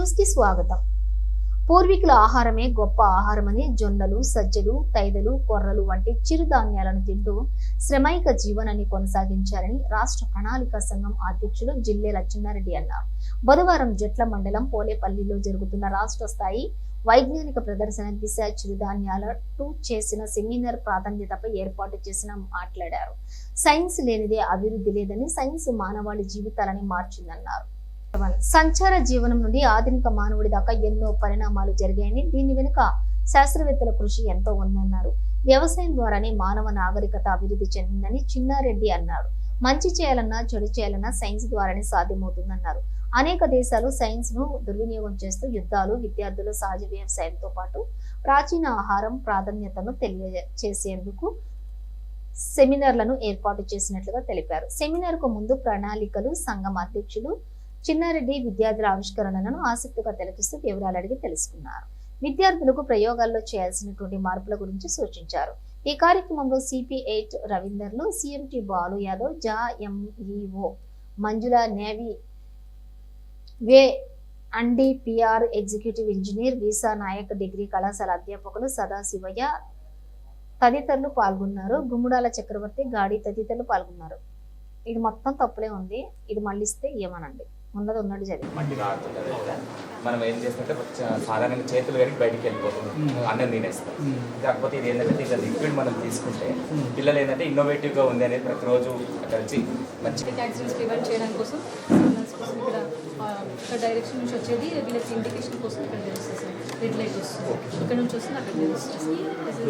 న్యూస్కి స్వాగతం. పూర్వీకుల ఆహారమే గొప్ప ఆహారమని జొన్నలు సజ్జలు తైదలు కొర్రలు వంటి చిరుధాన్యాలను తింటూ శ్రమైక జీవనాన్ని కొనసాగించారని రాష్ట్ర ప్రణాళిక సంఘం అధ్యక్షులు జిల్లే లచ్చిన్నారెడ్డి అన్నారు. బుధవారం జట్ల మండలం పోలేపల్లిలో జరుగుతున్న రాష్ట్ర స్థాయి వైజ్ఞానిక ప్రదర్శన దిశ చిరుధాన్యాలతో చేసిన సెమినార్ ప్రాధాన్యతపై ఏర్పాటు చేసిన మాట్లాడారు. సైన్స్ లేనిదే అభివృద్ధి లేదని సైన్స్ మానవాళి జీవితాలని మార్చిందన్నారు. సంచార జీవనం నుండి ఆధునిక మానవుడి దాకా ఎన్నో పరిణామాలు జరిగాయని దీని వెనుక శాస్త్రవేత్తల కృషి ఎంతో ఉందన్నారు. వ్యవసాయం ద్వారానే మానవ నాగరికత అభివృద్ధి చెందిందని చిన్నారెడ్డి అన్నారు. మంచి చేయాలన్నా చెడు చేయాలన్నా సైన్స్ ద్వారానే సాధ్యమవుతుందన్నారు. అనేక దేశాలు సైన్స్ను దుర్వినియోగం చేస్తూ యుద్ధాలు విద్యార్థులు సహజ వ్యవసాయంతో పాటు ప్రాచీన ఆహారం ప్రాధాన్యతను తెలియజేసేందుకు సెమినార్లను ఏర్పాటు చేసినట్లుగా తెలిపారు. సెమినార్కు ముందు ప్రణాళికలు సంఘం అధ్యక్షులు చిన్నారెడ్డి విద్యార్థుల ఆవిష్కరణలను ఆసక్తిగా తిలకిస్తూ వివరాలు అడిగి తెలుసుకున్నారు. విద్యార్థులకు ప్రయోగాల్లో చేయాల్సినటువంటి మార్పుల గురించి సూచించారు. ఈ కార్యక్రమంలో సిపి ఎయిట్ రవీందర్లు సిఎంటి బాలు యాదవ్ జా ఎంఈఓ మంజుల నేవీ వే అండి పిఆర్ ఎగ్జిక్యూటివ్ ఇంజనీర్ వీసా నాయక్ డిగ్రీ కళాశాల అధ్యాపకులు సదాశివయ్య తదితరులు పాల్గొన్నారు. గుమ్ముడాల చక్రవర్తి గాడి తదితరులు పాల్గొన్నారు. ఇది మొత్తం తప్పులే ఉంది. ఇది మళ్ళీ ఇస్తే ఏమనండి? ఉన్నది ఉన్నట్టు జరిగింది. మట్టి రాడుతుంటుంది కదా మనం ఏం చేస్తుంటే సాధారణంగా చేతులు కడిగి బయటికి వెళ్ళిపోతుంది అన్నం తినేస్తాం. కాకపోతే ఇది ఏంటంటే దీంట్లో లిక్విడ్ మనం తీసుకుంటే పిల్లలు ఏంటంటే ఇన్నోవేటివ్గా ఉంది అనేది ప్రతిరోజు వచ్చి మంచి యాక్సిడెంట్స్ ప్రివెంట్ చేయడం కోసం సిగ్నల్స్ కోసం ఇక్కడ ఆ, ఇక్కడ డైరెక్షన్ నుంచి వచ్చేది వీళ్ళకి ఇండికేషన్ కోసం ఇక్కడ ఇక్కడ నుంచి వస్తుంది. అక్కడ తెలుస్తుంది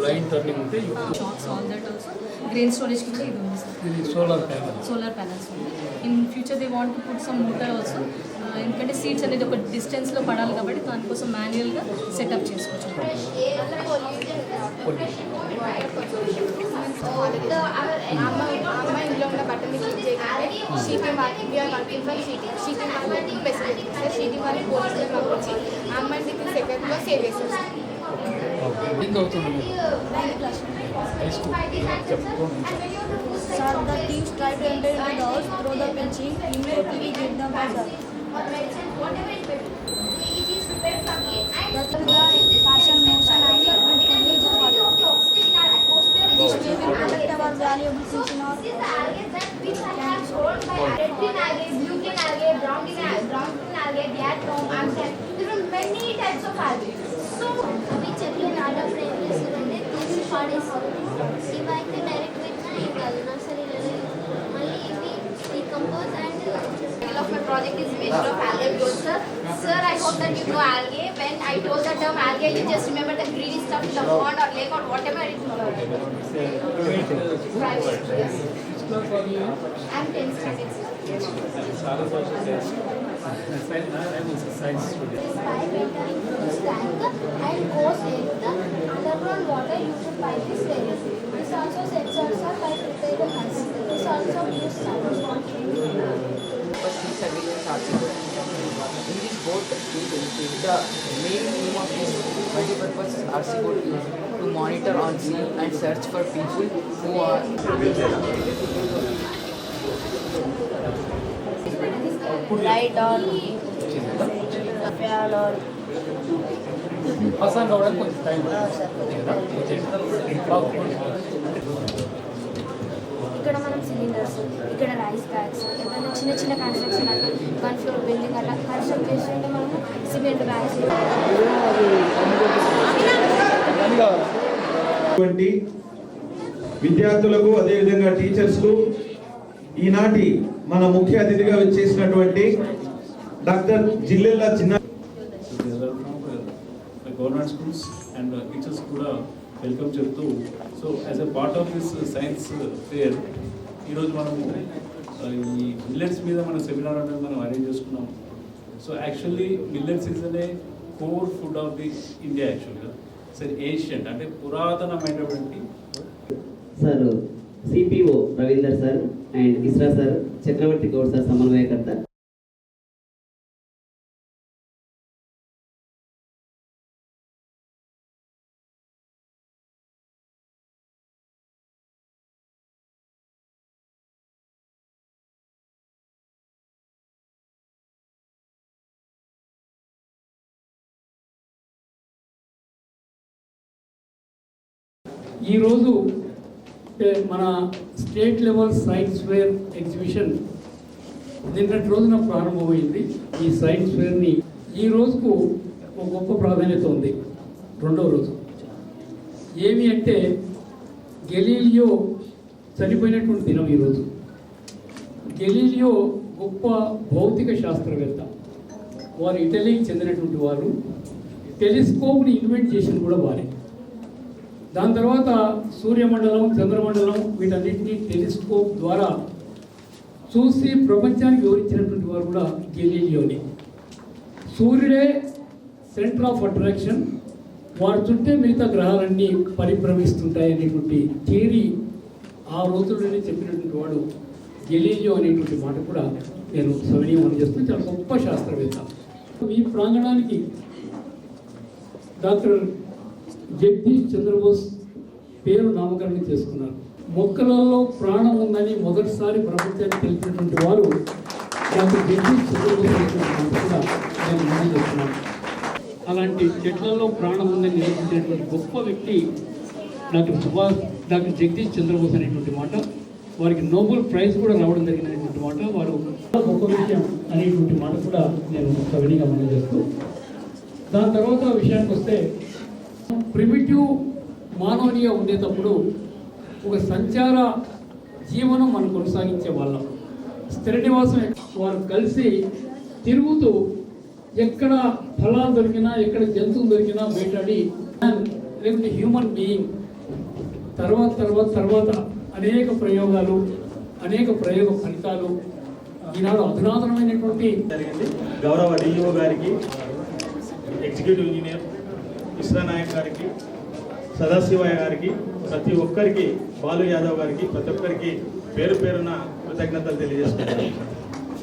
లైన్ టర్నింగ్ ఉంటే shocks all that also grain storage కింద ఇది ఉంది సార్. ఇది సోలార్ ప్యానల్ సోలార్ ప్యానల్స్ ఉంది. In future they want to put some motor also ఎందుకంటే సీట్స్ అనేది ఒక డిస్టెన్స్లో పడాలి కాబట్టి దానికోసం మాన్యువల్గా సెటప్ చేసుకోవచ్చు. అమ్మ ఇంట్లో ఉన్న బట్టలు క్లీన్ చేయగానే షీటింగ్ వాళ్ళకి we're working for sheeting sheeting వాళ్ళకి ఫెసిలిటీ సార్ షీటింగ్ వాళ్ళకి పోలీసులు పంపించి అమ్మాయిని విత్ సెకండ్లో సేవ్ చేస్తారు సార్ ఎంత అవుతుంది మీరు హై స్కూల్ చెప్పుకోండి Sir, the thieves tried to enter into the house, throw the fencing, immediately hit them by the the fashion motion and quickly the water. This way will protect our valuable many types of habits. So we Chaplin Ada Prime Surrender this short is if I can direct with na ek alna sari only we decompose and uh, of my project is measure of algal growth sir. Sir I hope that you know algae when I told the term algae you just remember the greeny stuff in the pond or lake or whatever it is. Private. Yes. I'm 10th standard sir. science student. This and goes the underground water used by this area. Also by also this boat, the main aim of this multipurpose article is to monitor on sea and search for people who are. కొంచెం time కదా బాగుంది ఇక్కడ మనం cylinders ఇక్కడ rice bags ఏమైనా చిన్న చిన్న construction అట్లా వన్ ఫ్లోర్ బిల్డింగ్ అట్లా కన్స్ట్రక్ట్ చేస్తుంటే మనము సిమెంట్ బ్యాగ్స్ వంటి విద్యార్థులకు అదేవిధంగా టీచర్స్కు ఈనాటి మన ముఖ్య అతిథిగా వచ్చేసినటువంటి డాక్టర్ జిల్లెల్ల చిన్న గవర్నమెంట్ స్కూల్స్ అండ్ టీచర్స్ కూడా వెల్కమ్ చెప్తూ so as a part of this science fair ఈరోజు మనము uh, ఈ మిల్లెట్స్ మీద మన సెమినార్ అనేది మనం అరేంజ్ చేసుకున్నాం. సో యాక్చువల్లీ మిల్లెట్స్ ఇస్ అనే core food of the India యాక్చువల్గా సరే ఏషియంట్ అంటే పురాతనమైనటువంటి sir CPO Ravinder sir. And Isra sir Chakravarthi Goud sir సమన్వయకర్త. ఈరోజు మన state level science fair exhibition నిన్నటి రోజున ప్రారంభమైంది. ఈ సైన్స్ ఫేర్ని ఈ రోజుకు ఒక గొప్ప ప్రాధాన్యత ఉంది. రెండవ రోజు. ఏమి అంటే గెలీలియో చనిపోయినటువంటి దినం ఈరోజు గెలీలియో గొప్ప భౌతిక శాస్త్రవేత్త. వారు ఇటలీకి చెందినటువంటి వారు. టెలిస్కోప్ని ఇన్వెంట్ చేసింది కూడా వారే. దాని తర్వాత సూర్యమండలం చంద్రమండలం వీటన్నిటిని టెలిస్కోప్ ద్వారా చూసి ప్రపంచానికి వివరించినటువంటి వారు కూడా గెలీలియోని సూర్యుడే సెంటర్ ఆఫ్ అట్రాక్షన్ వారు చుట్టే మిగతా గ్రహాలన్నీ పరిభ్రమిస్తుంటాయి అనేటువంటి థియరీ ఆ రోజుల్లోనే చెప్పినటువంటి వాడు గెలీలియో అనేటువంటి మాట కూడా నేను సవినీయం చేస్తూ చాలా గొప్ప శాస్త్రవేత్త. ఈ ప్రాంగణానికి డాక్టర్ జగదీష్ చంద్రబోస్ పేరు నామకరణం చేసుకున్నారు. మొక్కలలో ప్రాణం ఉందని మొదటిసారి ప్రపంచానికి తెలిపినటువంటి వారు డాక్టర్ జగదీష్ చంద్రబోస్ కూడా నేను మనం చేస్తున్నాను అలాంటి చెట్లలో ప్రాణం ఉందని నిరూపించినటువంటి గొప్ప వ్యక్తి డాక్టర్ సుభాష్ డాక్టర్ జగదీష్ చంద్రబోస్ అనేటువంటి మాట వారికి నోబెల్ ప్రైజ్ కూడా రావడం జరిగినటువంటి మాట వారు గొప్ప విషయం అనేటువంటి మాట కూడా నేను సవినీగా మనం చేస్తూ దాని తర్వాత విషయానికి వస్తే ప్రిమిటివ్ మానవీయ ఉండేటప్పుడు ఒక సంచార జీవనం మనం కొనసాగించే వాళ్ళం. స్థిర నివాసం వారు కలిసి తిరుగుతూ ఎక్కడ ఫలాలు దొరికినా ఎక్కడ జంతువులు దొరికినా వేటాడి లేకుంటే హ్యూమన్ బీయింగ్ తర్వాత తర్వాత తర్వాత అనేక ప్రయోగాలు అనేక ప్రయోగ ఫలితాలు ఈనాడు అధునాతనమైనటువంటి జరిగింది. గౌరవ డిఈఓ గారికి ఎగ్జిక్యూటివ్ ఇంజనీర్ ఇస్రా నాయక్ గారికి సదాశివయ్య గారికి ప్రతి ఒక్కరికి బాలు యాదవ్ గారికి ప్రతి ఒక్కరికి పేరు పేరున కృతజ్ఞతలు తెలియజేస్తున్నాను.